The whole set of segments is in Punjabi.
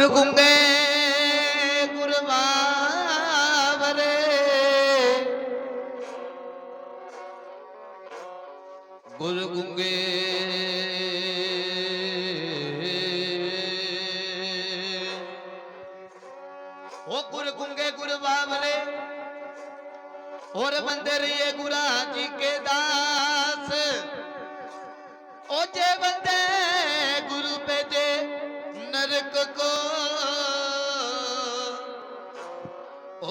ਗੁਰ ਗੁੰਗੇ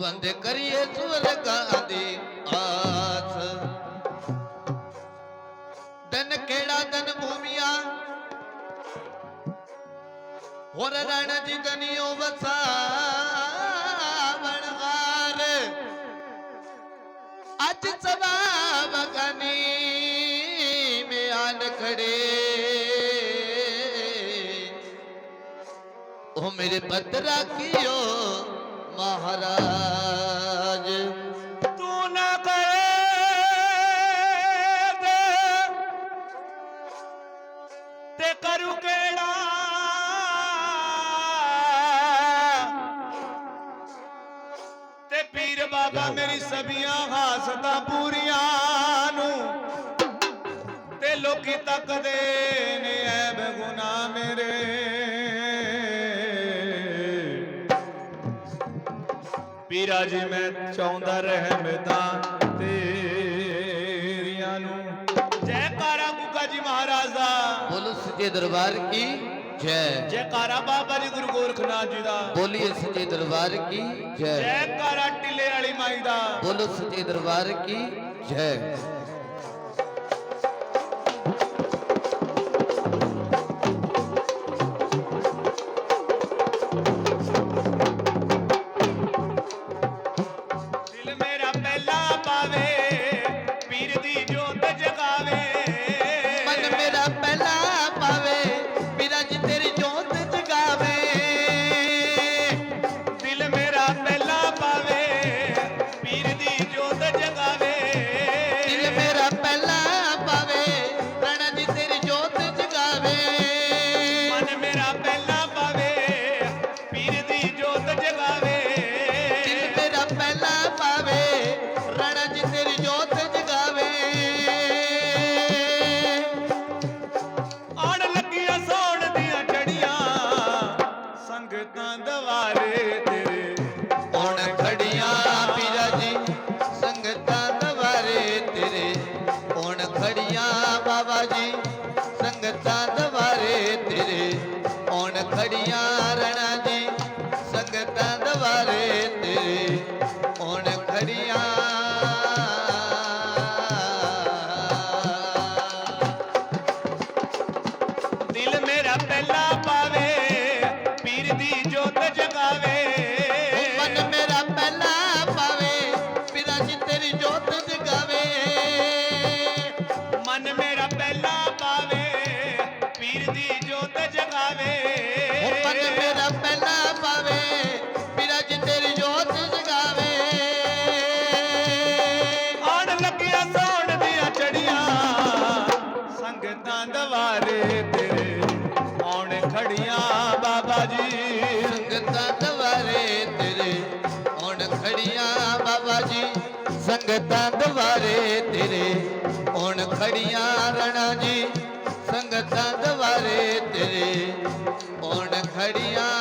ਬੰਦੇ ਕਰੀਏ ਸੁਰਗਾਂ ਦੀ ਆਸ। ਦਨ ਕਿਹੜਾ ਦਨ ਭੂਮੀਆਂ? ਹੋਰ ਰਣ ਜੀ ਵਸਾ ਬਣਗਾਰ ਅੱਜ ਸਵਾ ਬਗਨੀ ਮਿਆਨ ਖੜੇ। ਉਹ ਮੇਰੇ ਪਤਰਾ ਕੀਓ ਮਹਾਰਾਜ। ਤੂੰ ਨਾ ਕਰੇ ਤੇ ਕਰੂ ਕਿਹੜਾ? ਤੇ ਪੀਰ ਬਾਬਾ ਮੇਰੀ ਸਭੀਆਂ ਹਾਸਤਾਂ ਪੂਰੀਆਂ ਨੂੰ ਤੇ ਲੋਕੀ ਤੱਕਦੇ ਨੇ, ਐਬ ਗੁਨਾ ਮੇਰੇ। ਪੀਰਾ ਜੀ ਮੈਂ ਚਾਹੁੰਦਾ ਰਹਿਮਤਾਂ ਤੇਰੀਆਂ ਨੂੰ। ਜੈਕਾਰਾ ਗੁੱਗਾ ਜੀ ਮਹਾਰਾਜ। ਦਾ ਬੋਲੋ ਸੱਚੇ ਦਰਬਾਰ ਕੀ? ਜੈ। ਜੈਕਾਰਾ ਬਾਬਾ ਜੀ ਗੁਰੂ ਗੋਰਖਨਾਥ ਜੀ ਦਾ। ਬੋਲੀਏ ਸੱਚੇ ਦਰਬਾਰ ਕੀ? ਜੈ। ਜੈਕਾਰਾ ਟਿੱਲੇ ਵਾਲੀ ਮਾਈ ਦਾ। ਬੋਲੋ ਸੱਚੇ ਦਰਬਾਰ ਕੀ? ਜੈ। ਸੰਗਤਾਂ ਦਵਾਰੇ ਤੇਰੇ। ਹੁਣ ਖੜੀਆਂ ਰਣਾ ਜੀ ਸੰਗਤਾਂ ਦਵਾਰੇ ਤੇਰੇ। ਹੁਣ ਖੜੀਆਂ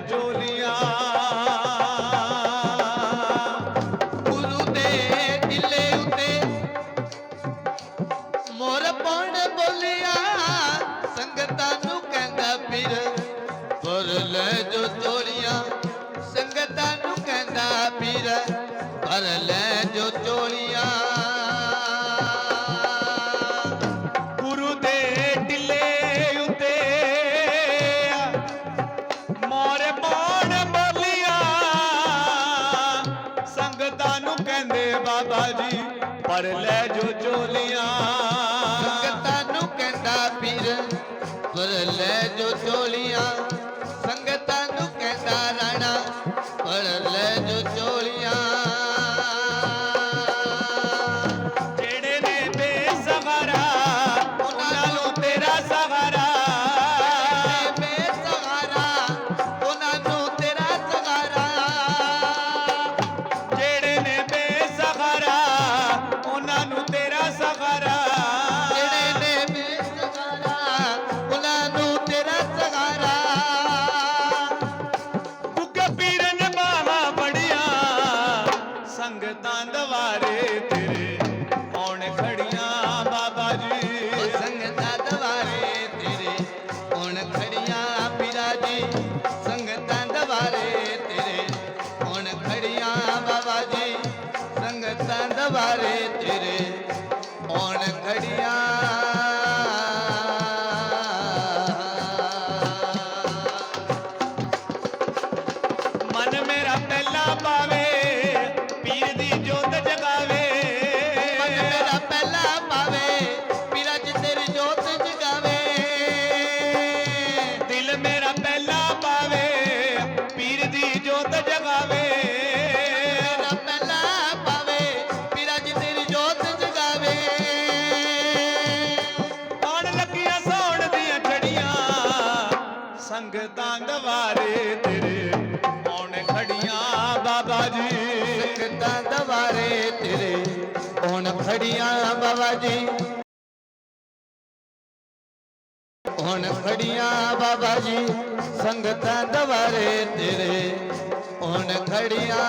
ਲੈ ਫੜ ਲੈ ਜੋ ਚੋਲੀਆਂ। ਸੰਗਤਾਂ ਨੂੰ ਕਹਿੰਦਾ ਪੀਰ ਫੜ ਲੈ ਜੋ ਚੋਲੀਆਂ। বাড়িতে ਫੜੀਆਂ ਬਾਬਾ ਜੀ। ਹੁਣ ਖੜੀਆਂ ਬਾਬਾ ਜੀ ਸੰਗਤਾਂ ਦਵਾਰੇ ਤੇਰੇ। ਹੁਣ ਖੜੀਆਂ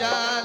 राजा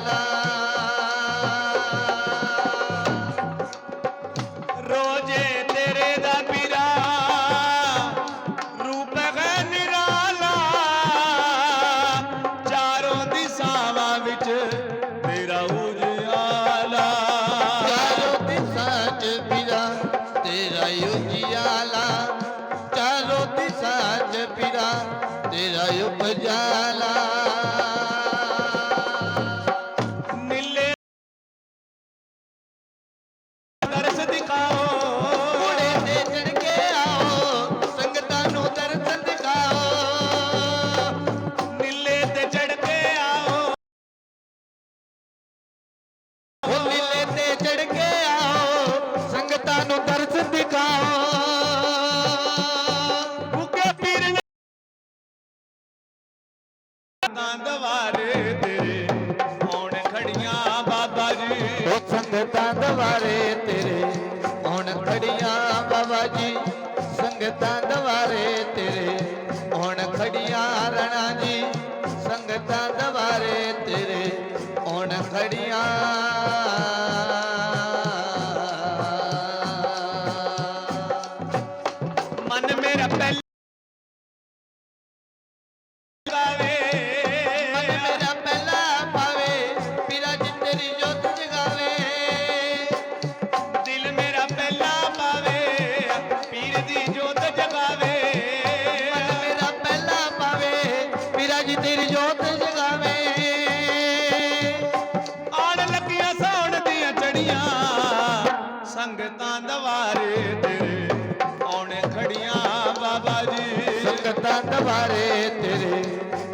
ਦਵਾਰੇ ਤੇਰੇ,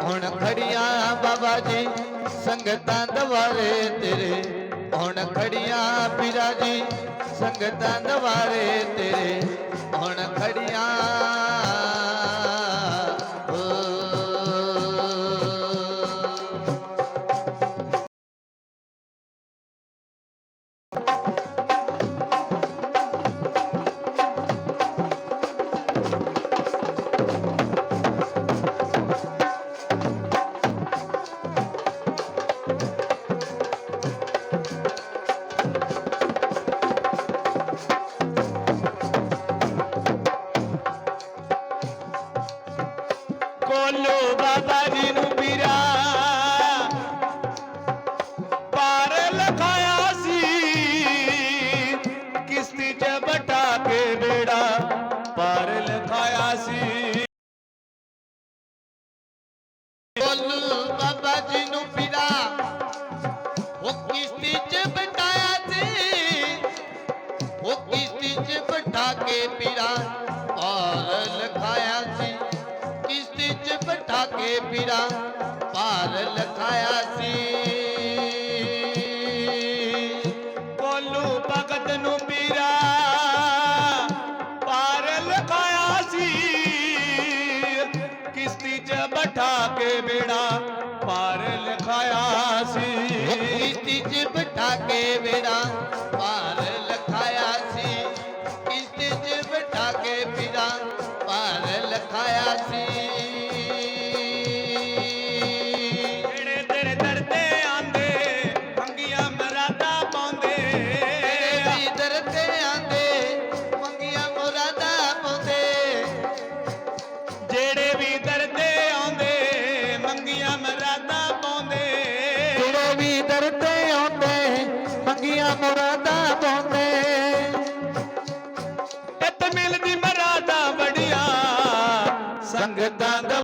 ਹੁਣ ਖੜੀਆਂ ਬਾਬਾ ਜੀ, ਸੰਗਤਾਂ ਦਵਾਰੇ ਤੇਰੇ, ਹੁਣ ਖੜੀਆਂ ਪੀਰਾ ਜੀ, ਸੰਗਤਾਂ ਦਵਾਰੇ ਤੇਰੇ। ਕੋਲੋ ਬਾਬਾ ਜੀ ਨੂੰ ਪੀਰਾ। ਪਾਰ ਲਖਾਇਆ ਸੀ, ਕਿਸ਼ਤੀ ਚ ਬਟਾ ਕੇ ਬੇੜਾ ਪਾਰ ਲਖਾਇਆ ਸੀ। ਬੋਲੂ ਬਾਬਾ ਜੀ ਨੂੰ ਪੀਰਾ। ਉਹ ਕਿਸ਼ਤੀ 'ਚ ਬਟਾਇਆ ਸੀ, ਉਹ ਕਿਸ਼ਤੀ 'ਚ ਬਟਾ ਕੇ ਪੀਰਾ। ਪਾਰ ਲਖਾਇਆ ਕੇ ਪੀਰਾ ਪਾਰ ਲਖਾਇਆ ਸੀ। ਕੋਲੂ ਭਗਤ ਨੂੰ ਪੀਰਾ ਪਾਰ ਲਖਾਇਆ ਸੀ। ਕਿਸ਼ਤੀ ਚ ਬਟਾ ਕੇ ਬੇੜਾ ਪਾਰ ਲਖਾਇਆ ਸੀ। ਕਿਸ਼ਤੀ 'ਚ ਬਿਠਾ ਕੇ ਬੇੜਾ ਪਾਰ ਲਖਾਇਆ ਸੀ। ਕਿਸ਼ਤੀ 'ਚ ਬਿਠਾ ਕੇ ਪੀਰਾ ਪਾਰ ਲਖਾਇਆ ਸੀ। ਸੰਗਤਾਂ ਦਾ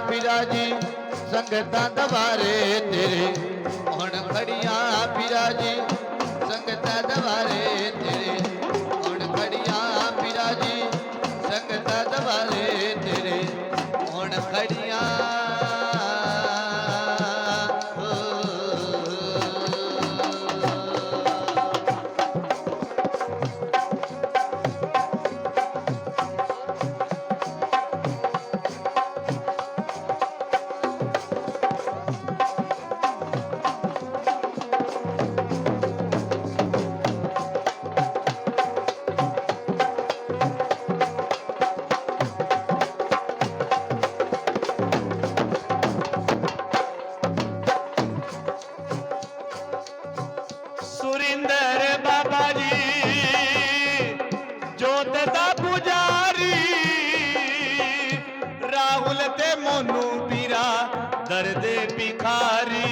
ਪੀਰਾ ਜੀ ਸੰਗਤਾਂ ਦਵਾਰੇ ਤੇਰੇ ਹੁਣ ਖੜੀਆਂ ਪੀਰਾ ਰਾਹੁਲ ਤੇ ਮੋਨੂ ਪੀਰਾ ਦਰਦੇ ਭਿਖਾਰੀ।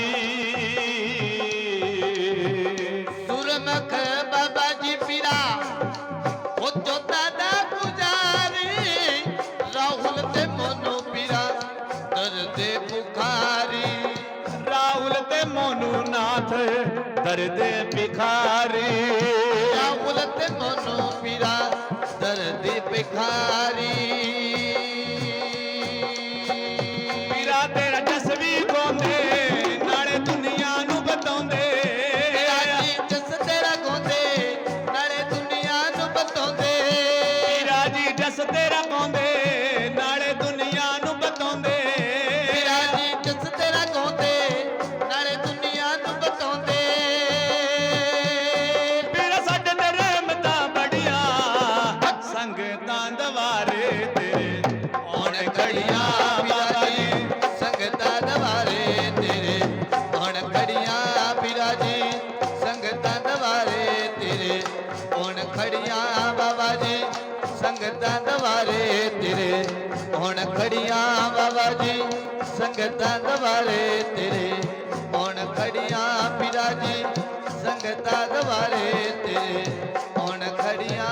ਸੁਰਮਖ ਬਾਬਾ ਜੀ ਪੀਰਾ ਉਹ ਜੋਤਾ ਦਾ ਪੁਜਾਰੀ। ਰਾਹੁਲ ਤੇ ਮੋਨੂ ਪੀਰਾ ਦਰਦੇ ਬੁਖਾਰੀ ਰਾਹੁਲ ਤੇ ਮੋਨੂ ਨਾਥ ਦਰਦੇ ਭਿਖਾਰੀ। ਰਾਹੁਲ ਤੇ ਮੋਨੂ ਪੀਰਾ ਦਰਦੇ ਬੁਖਾਰੀ ਖੜੀਆਂ ਬਾਬਾ ਜੀ ਸੰਗਤਾਂ ਦਵਾਰੇ ਤੇਰੇ। ਹੁਣ ਖੜੀਆਂ ਪੀਰਾ ਜੀ ਸੰਗਤਾਂ ਦਵਾਰੇ ਤੇਰੇ। ਹੁਣ ਖੜੀਆਂ